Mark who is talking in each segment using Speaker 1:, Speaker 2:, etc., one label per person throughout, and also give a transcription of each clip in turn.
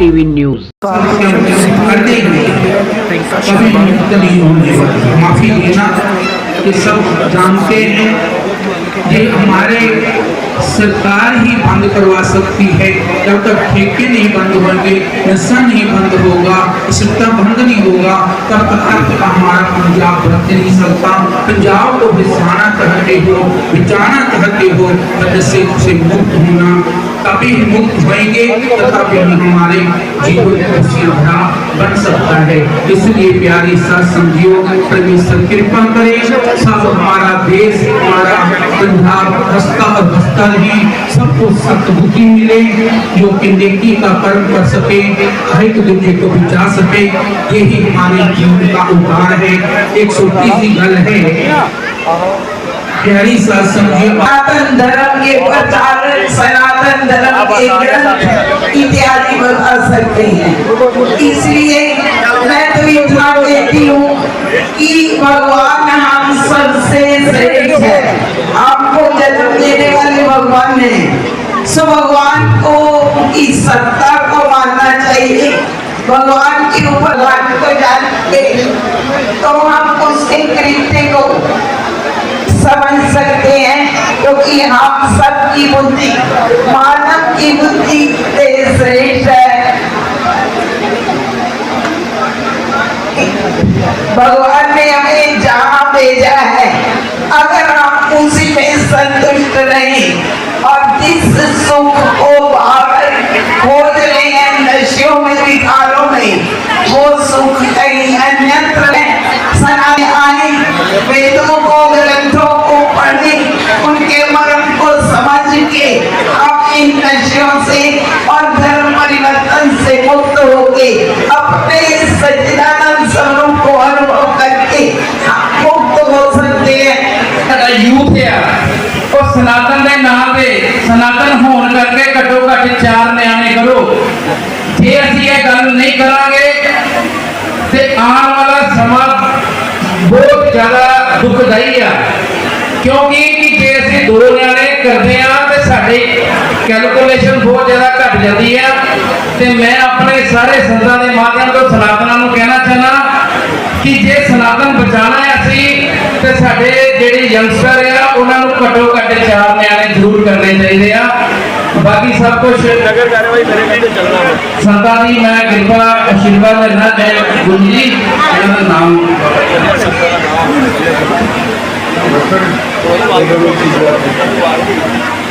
Speaker 1: TV news. माफ़ी देना ये सब जानते हैं ये हमारे सरकार ही बंद करवा सकती है। जब तक ठेके नहीं बंद होंगे नशा नहीं बंद होगा सत्ता बंद नहीं होगा तब तक अर्थ हमारा पंजाब बच नहीं सकता पंजाब को बिछाना कहते हो बिचाना कहते हो नशे से मुक्त होना तभी मुक्त होंगे तभी हमारे जीवन को भरा बन सकता है। इसलिए प्यारी सत्संगियों परमेश्वर कृपा करे, सब हमारा देश, हमारा पंजाब हंसता और हंसता रहे सबको सतबुद्धि मिले, जो कि नेकी का कर्म कर सके हर एक दूसरे को बचा सके। यही हमारे जीवन का उद्धार है। एक छोटी सी गल है। प्यारी सत्संगियों
Speaker 2: सनातन धर्म के प्रचारक सनातन धर्म के ग्रंथ इत्यादि बता सकते हैं। इसलिए मैं तो इतना कहती हूँ कि भगवान हम सबसे श्रेष्ठ है। आपको जन्म देने वाले भगवान है। सो भगवान को की सत्ता को मानना चाहिए। भगवान के ऊपर को जान के तो हम उसके कृत्य को समझ सकते क्योंकि हम सबकी बुद्धि, मानव की बुद्धि श्रेष्ठ है। भगवान ने हमें जहाँ भेजा है, अगर हम उसी में संतुष्ट रहें और जिस सुख को बाहर खोज रहे हैं नशियों में, विकारों में, वो सुख कहीं अन्यत्र इन नशियों से और धर्म परिवर्तन से मुक्त होके अपने सच्चिदानंद स्वरूप को अनुभव करके हम मुक्त हो सकते हैं
Speaker 3: ਸਾਡਾ ਯੂਥ ਆ ਉਹ ਸਨਾਤਨ ਦੇ ਨਾਂ ਤੇ ਸਨਾਤਨ ਹੋਣ ਕਰਕੇ ਘੱਟੋ ਘੱਟ ਚਾਰ ਨਿਆਣੇ ਕਰੋ ਜੇ ਅਸੀਂ ਇਹ ਗੱਲ ਨਹੀਂ ਕਰਾਂਗੇ ਤੇ ਆਉਣ ਵਾਲਾ ਸਮਾਂ ਬਹੁਤ ਜ਼ਿਆਦਾ ਦੁਖਦਾਈ ਆ ਕਿਉਂਕਿ ਕਿ ਜੇ ਅਸੀਂ ਦੋ ਨਿਆਣੇ ਕਰਦੇ ਆ ਤੇ ਸਾਡੀ ਕੈਲਕੂਲੇਸ਼ਨ ਬਹੁਤ ਜ਼ਿਆਦਾ ਘਟ ਜਾਂਦੀ ਆ ਤੇ ਮੈਂ ਆਪਣੇ ਸਾਰੇ ਸੰਤਾਂ ਦੇ ਮਾਧਿਅਮ ਤੋਂ ਸਨਾਤਨਾਂ ਨੂੰ ਕਹਿਣਾ ਚਾਹਨਾ ਕਿ ਜੇ ਸਨਾਤਨ ਬਚਾਣਾ ਹੈ ਅਸੀਂ ਤੇ ਸਾਡੇ ਜਿਹੜੇ ਯੰਗਸਟਰ ਆ ਉਹਨਾਂ ਨੂੰ ਘੱਟੋ ਘੱਟ ਚਾਰ ਨਿਆਣੇ ਜ਼ਰੂਰ ਕਰਨੇ ਚਾਹੀਦੇ ਆ। ਬਾਕੀ ਸਭ ਕੁਝ ਨਗਰ ਕਾਰਵਾਈ ਮੇਰੇ ਤੇ ਚੱਲਣਾ ਹੈ ਸੰਤਾਂ ਦੀ ਮੈਂ ਕਿਰਪਾ ਆਸ਼ੀਰਵਾਦ ਲੈਣਾ ਹੈ ਗੁਰੂ ਜੀ ਇਹਨਾਂ ਦਾ ਨਾਮ।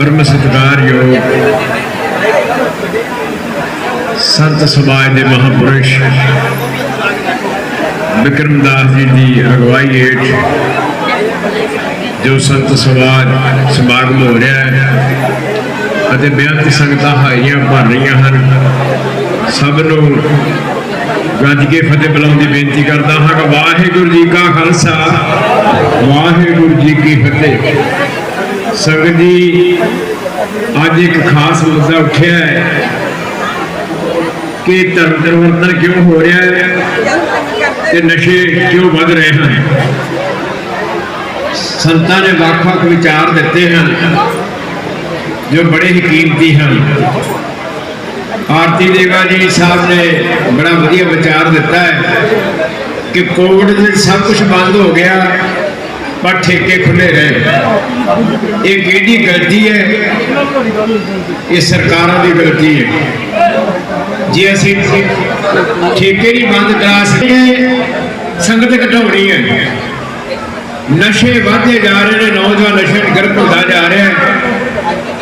Speaker 4: ਪਰਮ ਸਤਿਕਾਰਯੋਗ ਸੰਤ ਸਮਾਜ ਦੇ ਮਹਾਪੁਰਸ਼, ਵਿਕਰਮਦਾਸ ਜੀ ਦੀ ਅਗਵਾਈ ਹੇਠ ਜੋ ਸੰਤ ਸਮਾਜ ਸਮਾਗਮ ਹੋ ਰਿਹਾ ਹੈ ਅਤੇ ਬੇਅੰਤ ਸੰਗਤਾਂ ਹਾਈਆਂ ਭਰ ਰਹੀਆਂ ਹਨ, ਸਭ ਨੂੰ ਗੱਜ ਕੇ ਫਤਿਹ ਬੁਲਾਉਣ ਦੀ ਬੇਨਤੀ ਕਰਦਾ ਹਾਂ ਕਿ ਵਾਹਿਗੁਰੂ ਜੀ ਕਾ ਖਾਲਸਾ, ਵਾਹਿਗੁਰੂ ਜੀ ਕੀ ਫਤਿਹ। ਸੰਗਤ ਜੀ, ਅੱਜ ਇੱਕ ਖਾਸ ਮੁੱਦਾ ਉੱਠਿਆ ਹੈ ਕਿ ਧਰਮ ਪਰਿਵਰਤਨ ਕਿਉਂ ਹੋ ਰਿਹਾ ਹੈ ਤੇ ਨਸ਼ੇ ਕਿਉਂ ਵੱਧ ਰਹੇ ਹਨ? ਸੰਤਾਂ ਨੇ ਵੱਖ-ਵੱਖ ਵਿਚਾਰ ਦਿੱਤੇ ਹਨ, ਜੋ ਬੜੇ ਹੀ ਕੀਮਤੀ ਹਨ। ਆਰਤੀ ਦੇਵਾ ਜੀ ਸਾਹਿਬ ਨੇ ਬੜਾ ਵਧੀਆ ਵਿਚਾਰ ਦਿੱਤਾ ਹੈ ਕਿ ਕੋਵਿਡ ਦੇ ਸਭ ਕੁਝ ਬੰਦ ਹੋ ਗਿਆ। ਪਰ ਠੇਕੇ ਖੁੱਲੇ ਰਹੇ ਇਹ ਕਿਹੜੀ ਗਲਤੀ ਹੈ? ਇਹ ਸਰਕਾਰਾਂ ਦੀ ਗਲਤੀ ਹੈ। ਜੇ ਅਸੀਂ ਠੇਕੇ ਨਹੀਂ ਬੰਦ ਕਰਾ ਸਕੇ ਸੰਗਤ ਘਟਾਉਣੀ ਹੈ। ਨਸ਼ੇ ਵਧਦੇ ਜਾ ਰਹੇ ਨੇ, ਨੌਜਵਾਨ ਨਸ਼ੇ ਨੂੰ ਗਰਭ ਹੁੰਦਾ ਜਾ ਰਿਹਾ ਹੈ।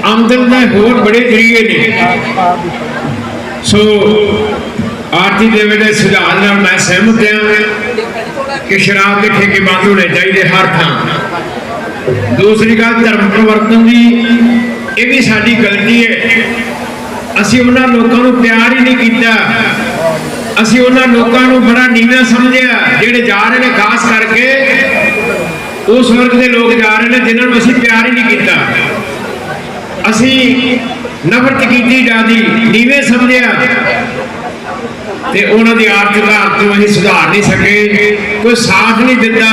Speaker 4: ਆਮਦਨ ਦੇ ਹੋਰ ਬੜੇ ਜਰੀਏ ਨੇ। ਸੋ ਆਰਤੀ ਦੇਵੇ ਦੇ ਸੁਝਾਅ ਨਾਲ ਮੈਂ ਸਹਿਮਤ ਹਾਂ। ਕਿ ਸ਼ਰਾਬ ਦੇ ਠੇਕੇ ਬੰਦ ਹੋਣੇ ਚਾਹੀਦੇ ਹਰ ਥਾਂ। ਦੂਸਰੀ ਗੱਲ, ਧਰਮ ਪਰਿਵਰਤਨ ਦੀ, ਇਹ ਵੀ ਸਾਡੀ ਗਲਤੀ ਹੈ। ਅਸੀਂ ਉਹਨਾਂ ਲੋਕਾਂ ਨੂੰ ਪਿਆਰ ਹੀ ਨਹੀਂ ਕੀਤਾ। ਅਸੀਂ ਉਹਨਾਂ ਲੋਕਾਂ ਨੂੰ ਬੜਾ ਨੀਵਾਂ ਸਮਝਿਆ, ਜਿਹੜੇ ਜਾ ਰਹੇ ਨੇ ਖਾਸ ਕਰਕੇ ਉਸ ਵਰਗ ਦੇ ਲੋਕ ਜਾ ਰਹੇ ਨੇ ਜਿਨ੍ਹਾਂ ਨੂੰ ਅਸੀਂ ਪਿਆਰ ਹੀ ਨਹੀਂ ਕੀਤਾ। ਅਸੀਂ ਨਫ਼ਰਤ ਕੀਤੀ ਜਾਂਦੀ, ਨੀਵੇਂ ਸਮਝਿਆ। ਤੇ ਉਹਨਾਂ ਦੀ ਆਰਥਿਕ ਹਾਲਤ ਨੂੰ ਅਸੀਂ ਸੁਧਾਰ ਨਹੀਂ ਸਕੇ। ਕੋਈ ਸਾਥ ਨਹੀਂ ਦਿੱਤਾ।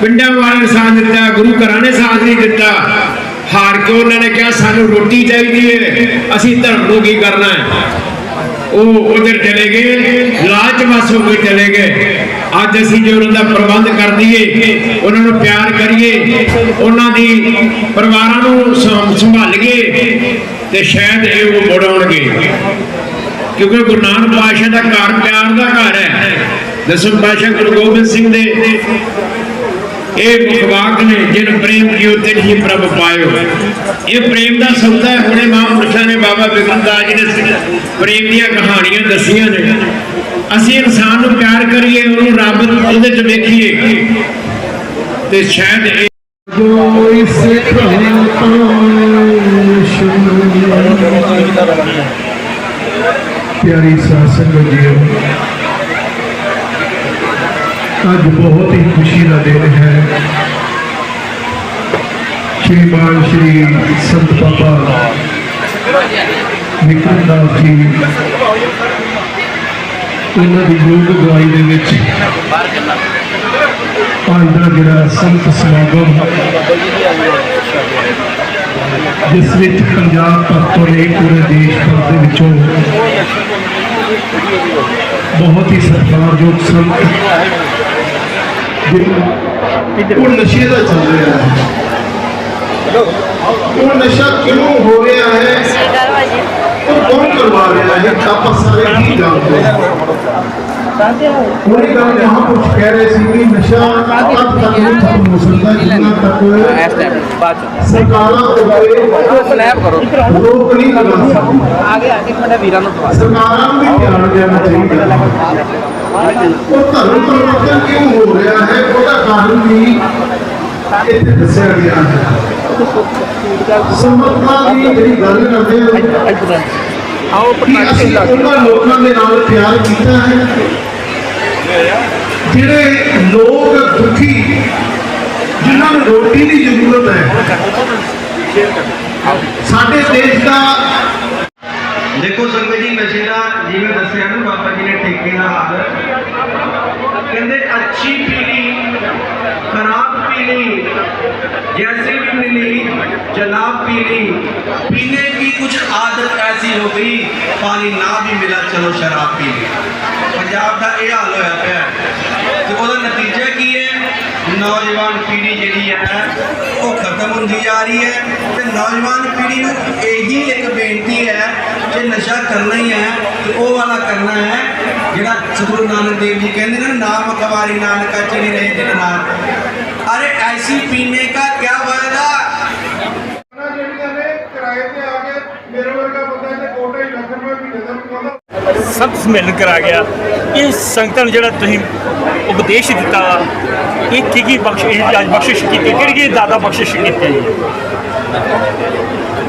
Speaker 4: ਪਿੰਡਾਂ ਵਾਲਿਆਂ ਨੇ ਸਾਥ ਦਿੱਤਾ, ਗੁਰੂ ਘਰਾਂ ਨੇ ਸਾਥ ਨਹੀਂ ਦਿੱਤਾ। ਹਾਰ ਕੇ ਉਹਨਾਂ ਨੇ ਕਿਹਾ, ਸਾਨੂੰ ਰੋਟੀ ਚਾਹੀਦੀ ਹੈ ਅਸੀਂ ਧਰਮ ਨੂੰ ਕੀ ਕਰਨਾ ਹੈ ਉਹ ਉਧਰ ਚਲੇ ਗਏ। ਲਾਲਚ ਵਸ ਹੋ ਕੇ ਚਲੇ ਗਏ। ਅੱਜ ਅਸੀਂ ਜੋ ਉਹਨਾਂ ਦਾ ਪ੍ਰਬੰਧ ਕਰ ਦਈਏ, ਉਹਨਾਂ ਨੂੰ ਪਿਆਰ ਕਰੀਏ, ਉਹਨਾਂ ਦੀ ਪਰਿਵਾਰਾਂ ਨੂੰ ਸੰਭਾਲੀਏ ਤੇ ਸ਼ਾਇਦ ਇਹ ਉਹ ਮੁੜ ਆਉਣਗੇ। ਕਿਉਂਕਿ ਗੁਰੂ ਨਾਨਕ ਪਾਤਸ਼ਾਹ ਦਾ ਘਰ, ਪਿਆਰ ਦਾ ਘਰ ਹੈ। ਦਸਮ ਪਾਤਸ਼ਾਹ ਗੁਰੂ ਗੋਬਿੰਦ ਸਿੰਘ ਦੇ ਇਹ ਮੁਖਵਾਕ ਨੇ, ਜਿਨ ਪ੍ਰੇਮ ਕੀਓ ਤਿਨ ਹੀ ਪ੍ਰਭ ਪਾਇਓ। ਇਹ ਪ੍ਰੇਮ ਦਾ ਸੌਦਾ ਹੈ, ਹੁਣੇ ਮਹਾਂਪੁਰਸ਼ਾਂ ਨੇ ਬਾਬਾ ਬਿਕਰਮਦਾਸ ਜੀ ਨੇ ਪ੍ਰੇਮ ਦੀਆਂ ਕਹਾਣੀਆਂ ਦੱਸੀਆਂ ਨੇ। ਅਸੀਂ ਇਨਸਾਨ ਨੂੰ ਪਿਆਰ ਕਰੀਏ, ਉਹਨੂੰ ਰੱਬ ਉਹਦੇ ਚ ਵੇਖੀਏ। ਤੇ ਸ਼ਾਇਦ ਇਹ
Speaker 5: ਜੋ ਇਸ ਪਿਆਰੀ ਸਾਧ ਸੰਗਤ ਜੀ ਅੱਜ ਬਹੁਤ ਹੀ ਖੁਸ਼ੀ ਦਾ ਦਿਨ ਹੈ ਸ਼੍ਰੀਮਾਨ ਸ਼੍ਰੀ ਸੰਤ ਬਾਬਾ ਵਿਕਰਮ ਦਾਸ ਜੀ ਉਹਨਾਂ ਦੀ ਯੋਗ ਅਗਵਾਈ ਦੇ ਵਿੱਚ ਅੱਜ ਦਾ ਜਿਹੜਾ ਸੰਤ ਸਮਾਗਮ ਜਿਸ ਵਿੱਚ ਪੰਜਾਬ ਭਰ ਨੇ ਪੂਰੇ ਦੇਸ਼ ਭਰ ਦੇ ਵਿੱਚੋਂ ਬਹੁਤ ਹੀ ਸਤਿਕਾਰਯੋਗ ਸੰਤ ਉਹ ਨਸ਼ੇ ਦਾ ਚੱਲ ਰਿਹਾ ਹੈ। ਉਹ ਨਸ਼ਾ ਕਿਉਂ ਹੋ ਰਿਹਾ ਹੈ? ਉਹ ਕੌਣ ਕਰਵਾ ਰਿਹਾ ਹੈ? ਆਪਾਂ ਸਾਰੇ ਕੀ ਜਾਣਦੇ ਹਾਂ। ਉਹਨੇ ਗੱਲ ਮਹਾਂਪੁਰਸ਼ ਕਹਿ ਰਹੇ ਸੀ ਕਿ ਨਸ਼ਾ ਤਦ ਤੱਕ ਨਹੀਂ ਖਤਮ ਹੋ ਸਕਦਾ ਜਿੰਨਾ ਤੱਕ ਸਰਕਾਰਾਂ ਉੱਤੇ
Speaker 3: ਸਨੈਪ ਕਰੋ
Speaker 5: ਰੋਕ ਨਹੀਂ ਲਗਾ ਸਕਦੀ
Speaker 3: ਆਗੇ ਆਗੇ ਮੈਂ ਵੀਰਾਂ ਨੂੰ
Speaker 5: ਸਰਕਾਰਾਂ ਨੂੰ ਵੀ ਧਿਆਨ ਦੇਣਾ ਚਾਹੀਦਾ ਹੈ। ਉਹ ਧਰਮ ਪਰਿਵਰਤਨ ਕਿਉਂ ਹੋ ਰਿਹਾ ਹੈ ਉਹਦਾ ਕਾਰਨ ਵੀ ਇੱਥੇ ਦੱਸਿਆ ਗਿਆ ਹੈ ਸਮਰਥਾ ਦੀ ਜਿਹੜੀ ਗੱਲ ਕਰਦੇ ਹਾਂ
Speaker 3: ਆਓ
Speaker 5: ਕਿ ਅਸੀਂ ਉਹਨਾਂ ਲੋਕਾਂ ਦੇ ਨਾਲ ਪਿਆਰ ਕੀਤਾ ਹੈ ਜਿਹੜੇ ਲੋਕ ਦੁਖੀ, ਜਿਨ੍ਹਾਂ ਨੂੰ ਰੋਟੀ ਦੀ ਜ਼ਰੂਰਤ ਹੈ, ਸਾਡੇ ਦੇਸ਼ ਦਾ
Speaker 6: ਦੇਖੋ ਸੰਗਤ ਜੀ ਨਸ਼ੇ ਦਾ ਜਿਵੇਂ ਦੱਸਿਆ ਨਾ ਬਾਬਾ ਜੀ ਨੇ ਠੇਕੇ ਦਾ ਹਾਲ ਕਹਿੰਦੇ ਅੱਛੀ ਪੀਲੀ ਖਰਾਬ ਪੀਲੀ जैसे भी मिली जनाब पीली पीने की कुछ आदत ऐसी हो गई पानी ना भी मिला चलो शराब पी ली ਪੰਜਾਬ ਦਾ ਇਹ ਹਾਲ ਹੋਇਆ ਪਿਆ ਹੈ। ਤੇ ਉਹਦਾ ਨਤੀਜਾ ਕੀ ਹੈ ਨੌਜਵਾਨ ਪੀੜ੍ਹੀ ਜਿਹੜੀ ਹੈ ਉਹ ਖਤਮ ਹੁੰਦੀ ਜਾ ਰਹੀ ਹੈ ਤੇ ਨੌਜਵਾਨ ਪੀੜ੍ਹੀ ਨੂੰ ਇਹੀ ਇੱਕ ਬੇਨਤੀ ਹੈ ਜੇ ਨਸ਼ਾ ਕਰਨਾ ਹੀ ਹੈ ਤੇ ਉਹ ਵਾਲਾ ਕਰਨਾ ਹੈ ਜਿਹੜਾ ਸਤਿਗੁਰੂ ਨਾਨਕ ਦੇਵ ਜੀ ਕਹਿੰਦੇ ਨੇ ਨਾਮ ਕਵਾਰੀ ਨਾਨਕਾ ਚਲੀ ਰਹੇ ਦਿਨ ਰਾਤ अरे ऐसी पीने का क्या फायदा
Speaker 5: ਜਿਹੜੀਆਂ ਨੇ ਕਿਰਾਏ ਤੇ ਆ ਕੇ ਮੇਰੇ ਵਰਗਾ ਬੰਦਾ ਤੇ ਕੋਟੇ ਹੀ ਲੱਖ ਰੁਪਏ ਮਹੀਨੇ ਦਾ ਕਮਾਉਂਦਾ
Speaker 7: ਸੰਤ ਸੰਮੇਲਨ ਕਰਾ ਗਿਆ ਇਹ ਸੰਗਤਾਂ ਨੂੰ ਜਿਹੜਾ ਤੁਸੀਂ ਉਪਦੇਸ਼ ਦਿੱਤਾ ਵਾ ਇਹ ਕੀ ਕੀ ਬਖਸ਼ ਇਹ ਅੱਜ ਬਖਸ਼ਿਸ਼ ਕੀਤੀ ਕਿਹੜੀ ਕਿਹੜੀ ਦਾਦਾ ਬਖਸ਼ਿਸ਼ ਕੀਤੀ ਹੈ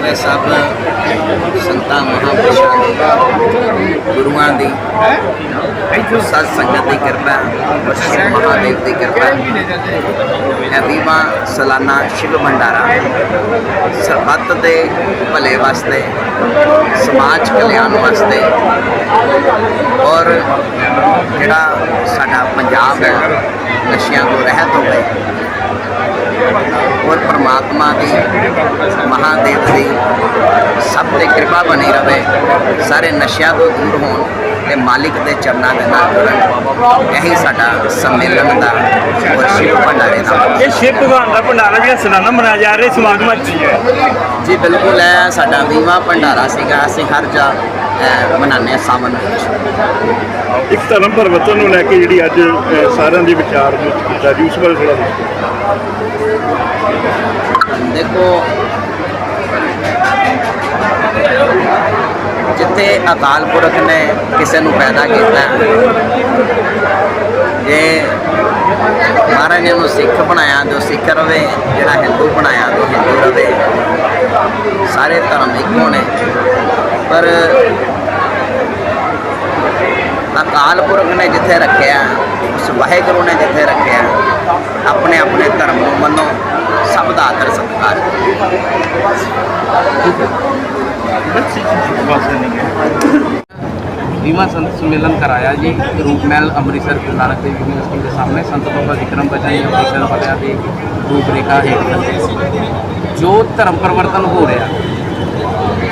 Speaker 8: ਮੈਂ ਸਭ ਸੰਤਾਂ ਮਹਾਂਪੁਰਸ਼ਾਂ ਦੀ ਗੁਰੂਆਂ ਦੀ, ਸਤ ਸੰਗਤ ਦੀ ਕਿਰਪਾ ਔਰ ਮਹਾਦੇਵ ਦੀ ਕਿਰਪਾ ਇਹ ਵੀਵਾਂ ਸਾਲਾਨਾ ਸ਼ਿਵ ਭੰਡਾਰਾ, ਸਰਬੱਤ ਦੇ ਭਲੇ ਵਾਸਤੇ, ਸਮਾਜ ਕਲਿਆਣ ਵਾਸਤੇ, ਔਰ ਜਿਹੜਾ ਸਾਡਾ ਪੰਜਾਬ ਹੈ, ਨਸ਼ਿਆਂ ਤੋਂ ਰਹਿਤ ਹੋਵੇ ਔਰ ਪ੍ਰਮਾਤਮਾ ਦੀ ਮਹਾਦੇਵ ਦੀ ਸਭ ਤੇ ਕਿਰਪਾ ਬਣੀ ਰਵੇ। ਸਾਰੇ ਨਸ਼ਿਆਂ ਤੋਂ ਦੂਰ ਹੋਣ ਤੇ ਮਾਲਿਕ ਦੇ ਚਰਨਾਂ ਦੇ ਨਾਲ ਜੁੜਨ ਇਹੀ ਸਾਡਾ ਸੰਮੇਲਨ ਦਾ ਔਰ ਸ਼ਿਵ ਭੰਡਾਰੇ ਦਾ
Speaker 7: ਇਹ ਸ਼ਿਵ ਭਗਵਾਨ ਦਾ ਭੰਡਾਰਾ ਜਿਹੜਾ ਸਾਲਾਨਾ ਮਨਾਇਆ ਜਾ ਰਿਹਾ ਸਮਾਗਮਾਂ ਹੈ
Speaker 8: ਜੀ ਬਿਲਕੁਲ ਹੈ ਸਾਡਾ ਵੀਵਾ ਭੰਡਾਰਾ ਸੀਗਾ। ਅਸੀਂ ਹਰ ਜਾ ਮਨਾਉਂਦੇ ਹਾਂ ਸਾਵਨ ਵਿੱਚ।
Speaker 7: ਇੱਕ ਧਰਮ ਪਰਿਵਰਤਨ ਨੂੰ ਲੈ ਕੇ ਜਿਹੜੀ ਅੱਜ ਸਾਰਿਆਂ ਦੇ ਵਿਚਾਰ ਵਿੱਚ ਕੀਤਾ ਜੀ ਉਸ ਬਾਰੇ ਥੋੜਾ ਦੱਸੋ।
Speaker 8: ਦੇਖੋ ਜਿੱਥੇ ਅਕਾਲ ਪੁਰਖ ਨੇ ਕਿਸੇ ਨੂੰ ਪੈਦਾ ਕੀਤਾ ਜੇ ਮਹਾਰਾਜ ਨੇ ਨੂੰ ਸਿੱਖ ਬਣਾਇਆ ਜੋ ਸਿੱਖ ਰਵੇ ਜਿਹੜਾ ਹਿੰਦੂ ਬਣਾਇਆ ਜੋ ਹਿੰਦੂ ਰਵੇ ਸਾਰੇ ਧਰਮ ਇੱਕੋ ਨੇ। ਪਰ ਅਕਾਲ ਪੁਰਖ ਨੇ ਜਿੱਥੇ ਰੱਖਿਆ, ਉਸ ਵਾਹਿਗੁਰੂ ਨੇ ਜਿੱਥੇ ਰੱਖਿਆ, ਆਪਣੇ ਆਪਣੇ ਧਰਮ ਨੂੰ ਮੰਨੋ, ਸਭ ਦਾ ਆਦਰ ਸਤਿਕਾਰ
Speaker 3: ਬੀਮਾ ਸੰਤ ਸੰਮੇਲਨ ਕਰਾਇਆ ਜੀ ਰੂਪਮਹਿਲ ਅੰਮ੍ਰਿਤਸਰ ਗੁਰੂ ਨਾਨਕ ਦੇਵ ਯੂਨੀਵਰਸਿਟੀ ਦੇ ਸਾਹਮਣੇ। ਸੰਤ ਬਾਬਾ ਵਿਕਰਮ ਬਚਾਈ ਅੰਮ੍ਰਿਤਸਰ ਵਾਲਿਆਂ ਦੀ ਰੂਪ ਰੇਖਾ ਹੇਠ ਜੋ ਧਰਮ ਪਰਿਵਰਤਨ ਹੋ ਰਿਹਾ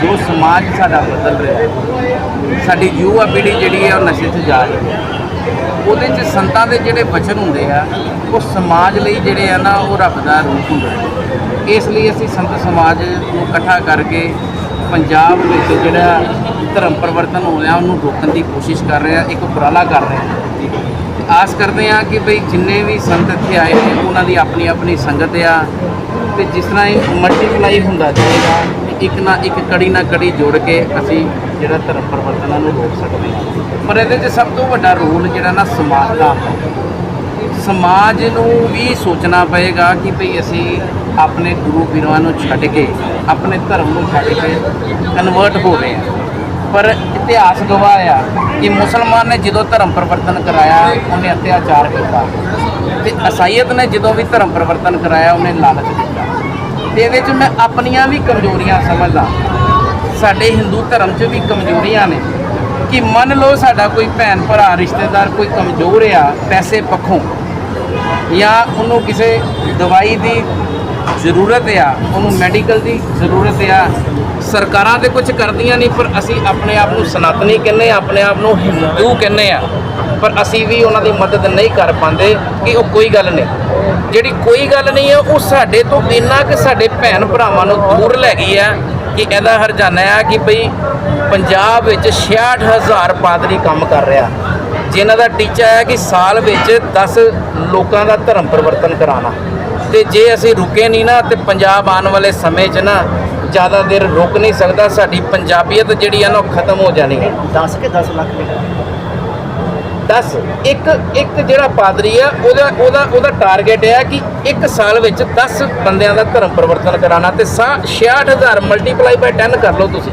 Speaker 3: ਜੋ ਸਮਾਜ ਸਾਡਾ ਬਦਲ ਰਿਹਾ ਸਾਡੀ ਯੁਵਾ ਪੀੜ੍ਹੀ ਜਿਹੜੀ ਹੈ ਉਹ ਨਸ਼ੇ 'ਚ ਜਾ ਰਹੀ ਹੈ। ਉਹਦੇ 'ਚ ਸੰਤਾਂ ਦੇ ਜਿਹੜੇ ਵਚਨ ਹੁੰਦੇ ਆ, ਉਹ ਸਮਾਜ ਲਈ ਜਿਹੜੇ ਆ ਨਾ, ਉਹ ਰੱਬ ਦਾ ਰੂਪ ਹੁੰਦਾ ਇਸ ਲਈ ਅਸੀਂ ਸੰਤ ਸਮਾਜ ਨੂੰ ਇਕੱਠਾ ਕਰਕੇ ਪੰਜਾਬ ਵਿੱਚ ਜਿਹੜਾ ਧਰਮ ਪਰਿਵਰਤਨ ਹੋ ਰਿਹਾ, ਉਹਨੂੰ ਰੋਕਣ ਦੀ ਕੋਸ਼ਿਸ਼ ਕਰ ਰਹੇ ਆ, ਇੱਕ ਉਪਰਾਲਾ ਕਰ ਰਹੇ ਆ। ਆਸ ਕਰਦੇ ਆ ਕਿ ਭਈ ਜਿੰਨੇ ਵੀ ਸੰਤ ਇੱਥੇ ਆਏ ਨੇ, ਉਹਨਾਂ ਦੀ ਆਪਣੀ ਆਪਣੀ ਸੰਗਤ ਆ, ਤੇ ਜਿਸ ਤਰ੍ਹਾਂ ਇਹ ਮਲਟੀਪਲਾਈ ਹੁੰਦਾ ਜਾਏਗਾ ਇੱਕ ਨਾ ਇੱਕ ਕੜੀ ਨਾ ਕੜੀ ਜੋੜ ਕੇ ਅਸੀਂ ਜਿਹੜਾ ਧਰਮ ਪਰਿਵਰਤਨਾਂ ਨੂੰ ਰੋਕ ਸਕਦੇ ਹਾਂ। ਪਰ ਇਹਦੇ 'ਚ ਸਭ ਤੋਂ ਵੱਡਾ ਰੋਲ ਜਿਹੜਾ ਨਾ ਸਮਾਜ ਦਾ ਸਮਾਜ ਨੂੰ ਵੀ ਸੋਚਣਾ ਪਏਗਾ ਕਿ ਭਈ ਅਸੀਂ ਆਪਣੇ ਗੁਰੂ ਪੀਰਾਂ ਨੂੰ ਛੱਡ ਕੇ, ਆਪਣੇ ਧਰਮ ਨੂੰ ਛੱਡ ਕੇ ਕਨਵਰਟ ਹੋ ਰਹੇ ਹਾਂ। ਪਰ ਇਤਿਹਾਸ ਗਵਾਹ ਆ ਕਿ ਮੁਸਲਮਾਨ ਨੇ ਜਦੋਂ ਧਰਮ ਪਰਿਵਰਤਨ ਕਰਾਇਆ, ਉਹਨੇ ਅਤਿਆਚਾਰ ਕੀਤਾ। ਤੇ ਅਸਾਈਅਤ ਨੇ ਜਦੋਂ ਵੀ ਧਰਮ ਪਰਿਵਰਤਨ ਕਰਾਇਆ, ਉਹਨੇ ਲਾਲਚ ਦਿੱਤਾ। ਤੇ ਇਹਦੇ 'ਚ ਮੈਂ ਆਪਣੀਆਂ ਵੀ ਕਮਜ਼ੋਰੀਆਂ ਸਮਝਦਾ। ਸਾਡੇ ਹਿੰਦੂ ਧਰਮ 'ਚ ਵੀ ਕਮਜ਼ੋਰੀਆਂ ਨੇ। ਕਿ ਮੰਨ ਲਓ ਸਾਡਾ ਕੋਈ ਭੈਣ ਭਰਾ, ਰਿਸ਼ਤੇਦਾਰ ਕੋਈ ਕਮਜ਼ੋਰ ਆ, ਪੈਸੇ ਪੱਖੋਂ, ਜਾਂ ਉਹਨੂੰ ਕਿਸੇ ਦਵਾਈ ਦੀ ਜ਼ਰੂਰਤ ਆ, ਉਹਨੂੰ ਮੈਡੀਕਲ ਦੀ ਜ਼ਰੂਰਤ ਆ, ਸਰਕਾਰਾਂ ਤੇ ਕੁਝ ਕਰਦੀਆਂ ਨਹੀਂ, ਪਰ ਅਸੀਂ ਆਪਣੇ ਆਪ ਨੂੰ ਸਨਾਤਨੀ ਕਹਿੰਦੇ ਆ, ਆਪਣੇ ਆਪ ਨੂੰ ਹਿੰਦੂ ਕਹਿੰਦੇ ਆ। ਪਰ ਅਸੀਂ ਵੀ ਉਹਨਾਂ ਦੀ ਮਦਦ ਨਹੀਂ ਕਰ ਪਾਉਂਦੇ ਕਿ ਉਹ ਕੋਈ ਗੱਲ ਨਹੀਂ। ਜਿਹੜੀ ਕੋਈ ਗੱਲ ਨਹੀਂ ਹੈ, ਉਹ ਸਾਡੇ ਤੋਂ ਇੰਨਾ ਕਿ ਸਾਡੇ ਭੈਣ ਭਰਾਵਾਂ ਨੂੰ ਦੂਰ ਲੈ ਗਈ ਆ ਕਿ ਇਹਦਾ ਹਰਜਾਨਾ ਆ ਕਿ ਭਈ ਪੰਜਾਬ ਵਿੱਚ 66000 ਪਾਦਰੀ ਕੰਮ ਕਰ ਰਿਹਾ। ਜਿਨ੍ਹਾਂ ਦਾ ਟੀਚਾ ਹੈ ਕਿ ਸਾਲ ਵਿੱਚ 10 ਲੋਕਾਂ ਦਾ ਧਰਮ ਪਰਿਵਰਤਨ ਕਰਾਉਣਾ। ਤੇ ਜੇ ਅਸੀਂ ਰੁਕੇ ਨਹੀਂ ਨਾ ਤੇ ਪੰਜਾਬ ਆਉਣ ਵਾਲੇ ਸਮੇਂ 'ਚ ਨਾ ਜ਼ਿਆਦਾ ਦੇਰ ਰੁਕ ਨਹੀਂ ਸਕਦਾ, ਸਾਡੀ ਪੰਜਾਬੀਅਤ ਜਿਹੜੀ ਆ ਨਾ ਉਹ ਖਤਮ ਹੋ ਜਾਣੀ ਹੈ।
Speaker 7: 10 ਕੇ 10 ਲੱਖ
Speaker 3: 10 ਇੱਕ ਇੱਕ ਜਿਹੜਾ ਪਾਦਰੀ ਆ, ਉਹਦਾ ਉਹਦਾ ਉਹਦਾ ਟਾਰਗੇਟ ਹੈ ਕਿ ਇੱਕ ਸਾਲ ਵਿੱਚ 10 ਬੰਦਿਆਂ ਦਾ ਧਰਮ ਪਰਿਵਰਤਨ ਕਰਾਉਣਾ ਤੇ ਸਾ- 66000 ਮਲਟੀਪਲਾਈ ਬਾਈ 10 ਕਰ ਲਓ ਤੁਸੀਂ।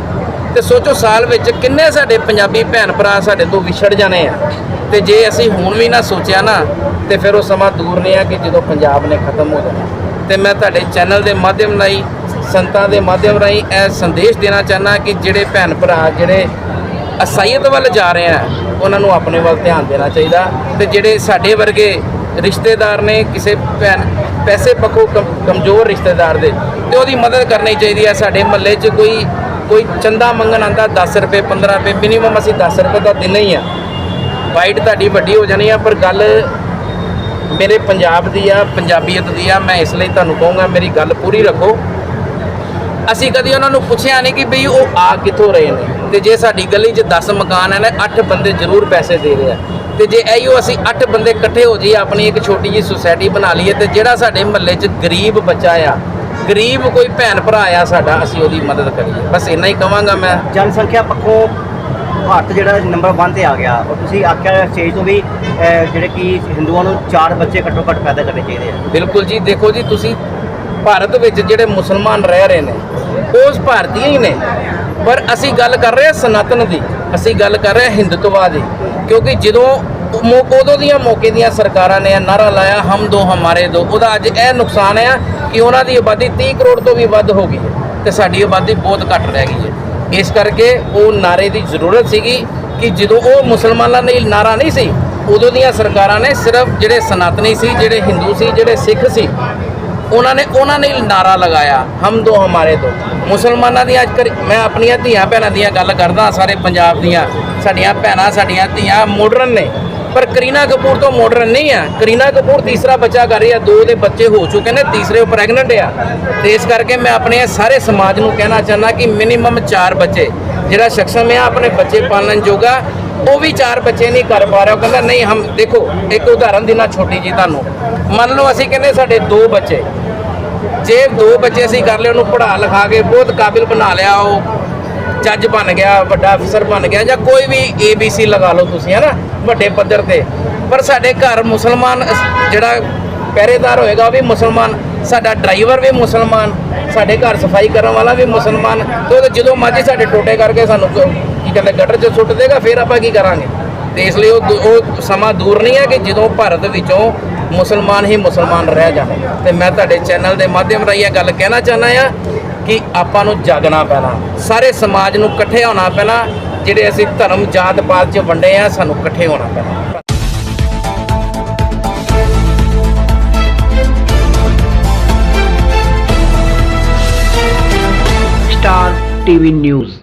Speaker 3: ਤੇ ਸੋਚੋ ਸਾਲ ਵਿੱਚ ਕਿੰਨੇ ਸਾਡੇ ਪੰਜਾਬੀ ਭੈਣ ਭਰਾ ਸਾਡੇ ਤੋਂ ਵਿਛੜ ਜਾਣੇ ਆ। ਤੇ ਜੇ ਅਸੀਂ ਹੁਣ ਵੀ ਨਾ ਸੋਚਿਆ ਨਾ, ਤੇ ਫਿਰ ਉਹ ਸਮਾਂ ਦੂਰ ਨਹੀਂ ਆ ਕਿ ਜਦੋਂ ਪੰਜਾਬ ਨੇ ਖਤਮ ਹੋ ਜਾਣਾ। ਤੇ ਮੈਂ ਤੁਹਾਡੇ ਚੈਨਲ ਦੇ ਮਾਧਿਅਮ ਰਾਹੀਂ, ਸੰਤਾਂ ਦੇ ਮਾਧਿਅਮ ਰਾਹੀਂ ਇਹ ਸੰਦੇਸ਼ ਦੇਣਾ ਚਾਹਨਾ ਕਿ ਜਿਹੜੇ ਭੈਣ ਭਰਾ, ਜਿਹੜੇ ਅਸਾਈਅਤ ਵੱਲ ਜਾ ਰਹੇ ਆ, ਉਹਨਾਂ ਨੂੰ ਆਪਣੇ ਵੱਲ ਧਿਆਨ ਦੇਣਾ ਚਾਹੀਦਾ। ਤੇ ਜਿਹੜੇ ਸਾਡੇ ਵਰਗੇ ਰਿਸ਼ਤੇਦਾਰ ਨੇ, ਕਿਸੇ ਭੈਣ, ਪੈਸੇ ਪੱਖੋਂ ਕਮ- ਕਮਜ਼ੋਰ ਰਿਸ਼ਤੇਦਾਰ ਦੇ, ਤੇ ਉਹਦੀ ਮਦਦ ਕਰਨੀ ਚਾਹੀਦੀ ਹੈ ਸਾਡੇ ਮਹੱਲੇ 'ਚ ਕੋਈ ਕੋਈ ਚੰਦਾ ਮੰਗਣ ਆਂਦਾ 10 ਰੁਪਏ 15 ਰੁਪਏ ਮਿਨੀਮਮ ਅਸੀਂ 10 ਰੁਪਏ ਦਾ ਦਿੰਦੇ ਹੀ ਆ। ਵਾਈਟ ਤੁਹਾਡੀ ਵੱਡੀ ਹੋ ਜਾਣੀ ਆ, ਪਰ ਗੱਲ ਮੇਰੇ ਪੰਜਾਬ ਦੀ ਆ, ਪੰਜਾਬੀਅਤ ਦੀ ਆ, ਮੈਂ ਇਸ ਲਈ ਤੁਹਾਨੂੰ ਕਹੂੰਗਾ, ਮੇਰੀ ਗੱਲ ਪੂਰੀ ਰੱਖੋ। ਅਸੀਂ ਕਦੀ ਉਹਨਾਂ ਨੂੰ ਪੁੱਛਿਆ ਨਹੀਂ ਕਿ ਬਈ ਉਹ ਆ ਕਿੱਥੋਂ ਰਹੇ ਨੇ? ਤੇ ਜੇ ਸਾਡੀ ਗਲੀ 'ਚ 10 ਮਕਾਨ ਹੈ ਨਾ 8 ਬੰਦੇ ਜ਼ਰੂਰ ਪੈਸੇ ਦੇ ਰਹੇ ਆ। ਤੇ ਜੇ ਐਈਓ ਅਸੀਂ 8 ਬੰਦੇ ਇਕੱਠੇ ਹੋ ਜਾਈਏ ਆਪਣੀ ਇੱਕ ਛੋਟੀ ਜਿਹੀ ਸੁਸਾਇਟੀ ਬਣਾ ਲਈਏ ਤੇ ਜਿਹੜਾ ਸਾਡੇ ਮਹੱਲੇ 'ਚ ਗਰੀਬ ਬੱਚਾ ਆ ਗਰੀਬ ਕੋਈ ਭੈਣ ਭਰਾ ਆ ਸਾਡਾ ਅਸੀਂ ਉਹਦੀ ਮਦਦ ਕਰੀਏ। ਬਸ ਇੰਨਾ ਹੀ ਕਵਾਂਗਾ ਮੈਂ।
Speaker 9: ਜਨਸੰਖਿਆ ਪੱਖੋਂ ਭਾਰਤ ਜਿਹੜਾ ਨੰਬਰ 1 ਤੇ ਆ ਗਿਆ। ਔਰ ਤੁਸੀਂ ਆਖਿਆ ਸਟੇਜ ਤੋਂ ਵੀ ਜਿਹੜੇ ਕਿ ਹਿੰਦੂਆਂ ਨੂੰ ਚਾਰ ਬੱਚੇ ਘੱਟੋ ਘੱਟ ਪੈਦਾ ਕਰਨੇ ਚਾਹੀਦੇ ਆ।
Speaker 3: ਬਿਲਕੁਲ ਜੀ ਦੇਖੋ ਜੀ ਤੁਸੀਂ ਭਾਰਤ ਵਿੱਚ ਜਿਹੜੇ ਮੁਸਲਮਾਨ ਰਹਿ ਰਹੇ ਨੇ ਉਸ ਭਾਰਤੀ ਹੀ ਨੇ। ਪਰ ਅਸੀਂ ਗੱਲ ਕਰ ਰਹੇ ਹਾਂ ਸਨਾਤਨ ਦੀ, ਅਸੀਂ ਗੱਲ ਕਰ ਰਹੇ ਹਾਂ ਹਿੰਦੂਤਵਾ ਦੀ, ਕਿਉਂਕਿ ਜਦੋਂ ਮੌ- ਉਦੋਂ ਦੀਆਂ ਮੌਕੇ ਦੀਆਂ ਸਰਕਾਰਾਂ ਨੇ ਇਹ ਨਾਰਾ ਲਾਇਆ, ਹਮ ਦੋ ਹਮਾਰੇ ਦੋ, ਉਹਦਾ ਅੱਜ ਇਹ ਨੁਕਸਾਨ ਹੈ ਕਿ ਉਹਨਾਂ ਦੀ ਆਬਾਦੀ 30 ਕਰੋੜ ਤੋਂ ਵੀ ਵੱਧ ਹੋ ਗਈ ਹੈ ਤੇ ਸਾਡੀ ਆਬਾਦੀ ਬਹੁਤ ਘੱਟ ਰਹਿ ਗਈ ਹੈ। ਇਸ ਕਰਕੇ ਉਹ ਨਾਰੇ ਦੀ ਜ਼ਰੂਰਤ ਸੀਗੀ ਕਿ ਜਦੋਂ ਉਹ ਮੁਸਲਮਾਨਾਂ ਲਈ ਨਾਰਾ ਨਹੀਂ ਸੀ, ਉਦੋਂ ਦੀਆਂ ਸਰਕਾਰਾਂ ਨੇ ਸਿਰਫ ਜਿਹੜੇ ਸਨਾਤਨੀ ਸੀ, ਜਿਹੜੇ ਹਿੰਦੂ ਸੀ, ਜਿਹੜੇ ਸਿੱਖ ਸੀ ਉਹਨਾਂ ਨੇ ਉਹਨਾਂ ਨੇ ਨਾਰਾ ਲਗਾਇਆ, ਹਮ ਦੋ, ਹਮਾਰੇ ਦੋ। ਮੁਸਲਮਾਨਾਂ ਦੀਆਂ ਅੱਜ ਕਰ- ਮੈਂ ਆਪਣੀਆਂ ਧੀਆਂ ਭੈਣਾਂ ਦੀਆਂ ਗੱਲ ਕਰਦਾ ਸਾਰੇ ਪੰਜਾਬ ਦੀਆਂ। ਸਾਡੀਆਂ ਭੈਣਾਂ, ਸਾਡੀਆਂ ਧੀਆਂ ਮਾਡਰਨ ਨੇ। ਪਰ ਕਰੀਨਾ ਕਪੂਰ ਤੋਂ ਮਾਡਰਨ ਨਹੀਂ ਆ। ਕਰੀਨਾ ਕਪੂਰ ਤੀਸਰਾ ਬੱਚਾ ਕਰ ਰਹੀ ਆ ਦੋ ਦੇ ਬੱਚੇ ਹੋ ਚੁੱਕੇ ਨੇ, ਤੀਸਰੇ ਉਹ ਪ੍ਰੈਗਨੈਂਟ ਆ। ਤੇ ਇਸ ਕਰਕੇ ਮੈਂ ਆਪਣੇ ਸਾਰੇ ਸਮਾਜ ਨੂੰ ਕਹਿਣਾ ਚਾਹੁੰਦਾ ਕਿ ਮਿਨੀਮਮ 4 ਬੱਚੇ। ਜਿਹੜਾ ਸ਼ਖਸਮ ਆ, ਆਪਣੇ ਬੱਚੇ ਪਾਲਣ ਜੋਗਾ, ਉਹ ਵੀ ਚਾਰ ਬੱਚੇ ਨਹੀਂ ਕਰ ਪਾ ਰਿਹਾ। ਉਹ ਕਹਿੰਦਾ, ਨਹੀਂ, ਹਮ ਦੇਖੋ, ਇੱਕ ਉਦਾਹਰਨ ਦੇਣਾ ਛੋਟੀ ਜੀ ਤੁਹਾਨੂੰ। ਮੰਨ ਲਓ ਅਸੀਂ ਕਹਿੰਦੇ ਸਾਡੇ ਦੋ ਬੱਚੇ। ਜੇ ਦੋ ਬੱਚੇ ਅਸੀਂ ਕਰ ਲਏ, ਉਹਨੂੰ ਪੜ੍ਹਾ ਲਿਖਾ ਕੇ ਬਹੁਤ ਕਾਬਿਲ ਬਣਾ ਲਿਆ, ਉਹ ਜੱਜ ਬਣ ਗਿਆ, ਵੱਡਾ ਅਫਸਰ ਬਣ ਗਿਆ, ਜਾਂ ਕੋਈ ਵੀ ABC ਲਗਾ ਲਓ ਤੁਸੀਂ ਹੈ ਨਾ ਵੱਡੇ ਪੱਧਰ ਤੇ। ਪਰ ਸਾਡੇ ਘਰ ਮੁਸਲਮਾਨ, ਜਿਹੜਾ ਪਹਿਰੇਦਾਰ ਹੋਏਗਾ, ਉਹ ਵੀ ਮੁਸਲਮਾਨ, ਸਾਡਾ ਡਰਾਈਵਰ ਵੀ ਮੁਸਲਮਾਨ, ਸਾਡੇ ਘਰ ਸਫ਼ਾਈ ਕਰਨ ਵਾਲਾ ਵੀ ਮੁਸਲਮਾਨ। ਤੇ ਉਹ ਜਦੋਂ ਮਰਜ਼ੀ ਸਾਡੇ ਟੋਟੇ ਕਰਕੇ ਸਾਨੂੰ ਕੀ ਕਹਿੰਦੇ, ਗਟਰ 'ਚ ਸੁੱਟ ਦੇਗਾ, ਫਿਰ ਆਪਾਂ ਕੀ ਕਰਾਂਗੇ? ਤੇ ਇਸ ਲਈ ਉਹ ਦੂ- ਉਹ ਸਮਾਂ ਦੂਰ ਨਹੀਂ ਹੈ ਕਿ ਜਦੋਂ ਭਾਰਤ ਵਿੱਚੋਂ ਮੁਸਲਮਾਨ ਹੀ ਮੁਸਲਮਾਨ ਰਹਿ ਜਾਣ ਤੇ ਮੈਂ ਤੁਹਾਡੇ ਚੈਨਲ ਦੇ ਮਾਧਿਅਮ ਰਾਹੀਂ ਇਹ ਗੱਲ ਕਹਿਣਾ ਚਾਹੁੰਦਾ ਆ ਕਿ ਆਪਾਂ ਨੂੰ ਜਾਗਣਾ ਪੈਣਾ। ਸਾਰੇ ਸਮਾਜ ਨੂੰ ਇਕੱਠੇ ਹੋਣਾ ਪੈਣਾ। ਜਿਹੜੇ ਅਸੀਂ ਧਰਮ, ਜਾਤ ਪਾਤ 'ਚ ਵੰਡੇ ਆ, ਸਾਨੂੰ ਇਕੱਠੇ ਹੋਣਾ ਪੈਣਾ।
Speaker 10: Star TV news